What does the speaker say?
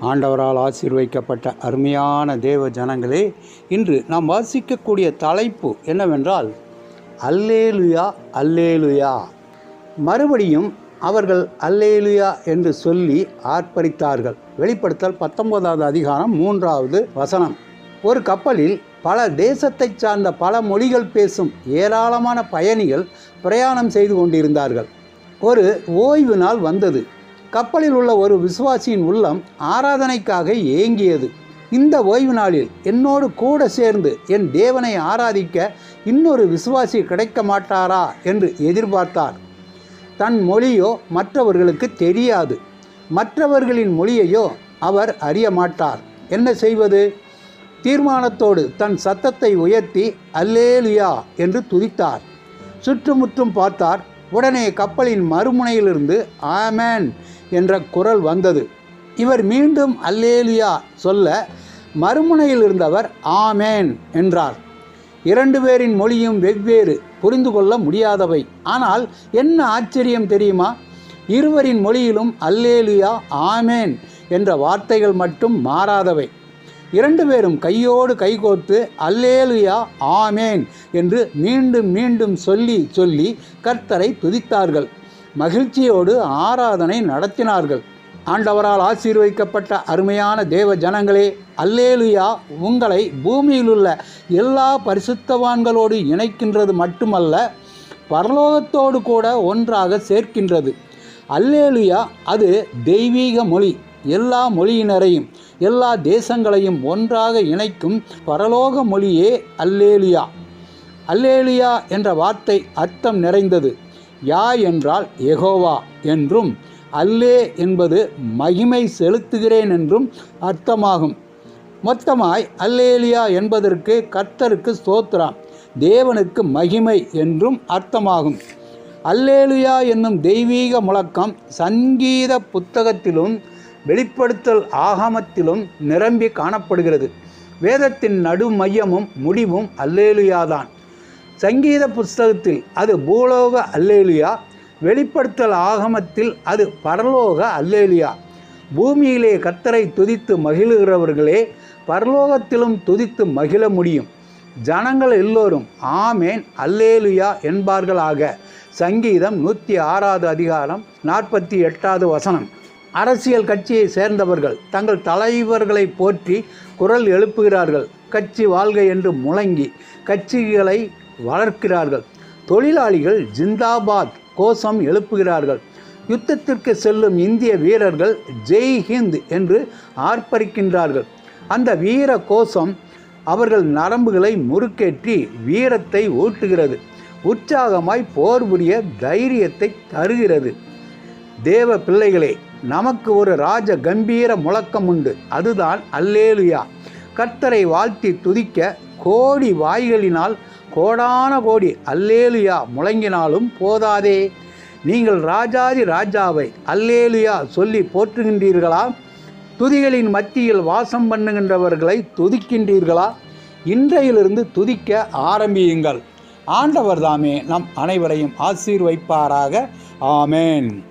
ஆண்டவரால் ஆசீர்வைக்கப்பட்ட அருமையான தேவ ஜனங்களே இன்று நாம் வாசிக்கக்கூடிய தலைப்பு என்னவென்றால் அல்லேலுயா அல்லேலுயா. மறுபடியும் அவர்கள் அல்லேலுயா என்று சொல்லி ஆர்ப்பரித்தார்கள். வெளிப்படுத்தல் பத்தொன்பதாவது அதிகாரம் மூன்றாவது வசனம். ஒரு கப்பலில் பல தேசத்தைச் சார்ந்த பல மொழிகள் பேசும் ஏராளமான பயணிகள் பிரயாணம் செய்து கொண்டிருந்தார்கள். ஒரு ஓய்வு நாள் வந்தது. கப்பலில் உள்ள ஒரு விசுவாசியின் உள்ளம் ஆராதனைக்காக ஏங்கியது. இந்த ஓய்வு நாளில் என்னோடு கூட சேர்ந்து என் தேவனை ஆராதிக்க இன்னொரு விசுவாசி கிடைக்க மாட்டாரா என்று எதிர்பார்த்தார். தன் மொழியோ மற்றவர்களுக்கு தெரியாது. மற்றவர்களின் மொழியையோ அவர் அறிய மாட்டார். என்ன செய்வது? தீர்மானத்தோடு தன் சத்தத்தை உயர்த்தி அல்லேலுயா என்று துதித்தார். சுற்றுமுற்றும் பார்த்தார் உடனே கப்பலின் மறுமுனையிலிருந்து ஆமேன் என்ற குரல் வந்தது. இவர் மீண்டும் அல்லேலியா சொல்ல மறுமுனையில் இருந்தவர் ஆமேன் என்றார். இரண்டு பேரின் மொழியும் வெவ்வேறு புரிந்து கொள்ள முடியாதவை. ஆனால் என்ன ஆச்சரியம் தெரியுமா? இருவரின் மொழியிலும் அல்லேலியா ஆமேன் என்ற வார்த்தைகள் மட்டும் மாறாதவை. இரண்டு பேரும் கையோடு கைகோர்த்து அல்லேலுயா ஆமேன் என்று மீண்டும் மீண்டும் சொல்லி சொல்லி கர்த்தரை துதித்தார்கள். மகிழ்ச்சியோடு ஆராதனை நடத்தினார்கள். ஆண்டவரால் ஆசீர்வதிக்கப்பட்ட அருமையான தேவ ஜனங்களே அல்லேலுயா உங்களை பூமியிலுள்ள எல்லா பரிசுத்தவான்களோடு இணைக்கின்றது மட்டுமல்ல பரலோகத்தோடு கூட ஒன்றாக சேர்க்கின்றது. அல்லேலுயா அது தெய்வீக மொழி. எல்லா மொழியினரையும் எல்லா தேசங்களையும் ஒன்றாக இணைக்கும் பரலோக மொழியே அல்லேலியா. அல்லேலியா என்ற வார்த்தை அர்த்தம் நிறைந்தது. யா என்றால் எகோவா என்றும் அல்லே என்பது மகிமை செலுத்துகிறேன் என்றும் அர்த்தமாகும். மொத்தமாய் அல்லேலியா என்பதற்கு கர்த்தருக்கு ஸ்தோத்ரா தேவனுக்கு மகிமை என்றும் அர்த்தமாகும். அல்லேலியா என்னும் தெய்வீக முழக்கம் சங்கீத புத்தகத்திலும் வெளிப்படுத்தல் ஆகமத்திலும் நிரம்பி காணப்படுகிறது. வேதத்தின் நடு மையமும் முடிவும் அல்லேலுயாதான். சங்கீத புஸ்தகத்தில் அது பூலோக அல்லேலுயா வெளிப்படுத்தல் ஆகமத்தில் அது பரலோக அல்லேலியா. பூமியிலே கத்தரை துதித்து மகிழுகிறவர்களே பரலோகத்திலும் துதித்து மகிழ முடியும். ஜனங்கள் எல்லோரும் ஆமேன் அல்லேலுயா என்பார்களாக. சங்கீதம் நூற்றி ஆறாவது அதிகாரம் நாற்பத்தி எட்டாவது வசனம். அரசியல் கட்சியை சேர்ந்தவர்கள் தங்கள் தலைவர்களை போற்றி குரல் எழுப்புகிறார்கள். கட்சி வாழ்க என்று முழங்கி கட்சிகளை வளர்க்கிறார்கள். தொழிலாளிகள் ஜிந்தாபாத் கோஷம் எழுப்புகிறார்கள். யுத்தத்திற்கு செல்லும் இந்திய வீரர்கள் ஜெய் ஹிந்த் என்று ஆர்ப்பரிக்கின்றார்கள். அந்த வீர கோஷம் அவர்கள் நரம்புகளை முறுக்கேற்றி வீரத்தை ஊட்டுகிறது. உற்சாகமாய் போர் புரிய தைரியத்தை தருகிறது. தேவ பிள்ளைகளே நமக்கு ஒரு ராஜ கம்பீர முழக்கம் உண்டு. அதுதான் அல்லேலுயா. கர்த்தரை வாழ்த்தி துதிக்க கோடி வாய்களினால் கோடான கோடி அல்லேலுயா முழங்கினாலும் போதாதே. நீங்கள் ராஜாதி ராஜாவை அல்லேலுயா சொல்லி போற்றுகின்றீர்களா? துதிகளின் மத்தியில் வாசம் பண்ணுகின்றவர்களை துதிக்கின்றீர்களா? இன்றையிலிருந்து துதிக்க ஆரம்பியுங்கள். ஆண்டவர் தாமே நம் அனைவரையும் ஆசீர்வைப்பாராக. ஆமேன்.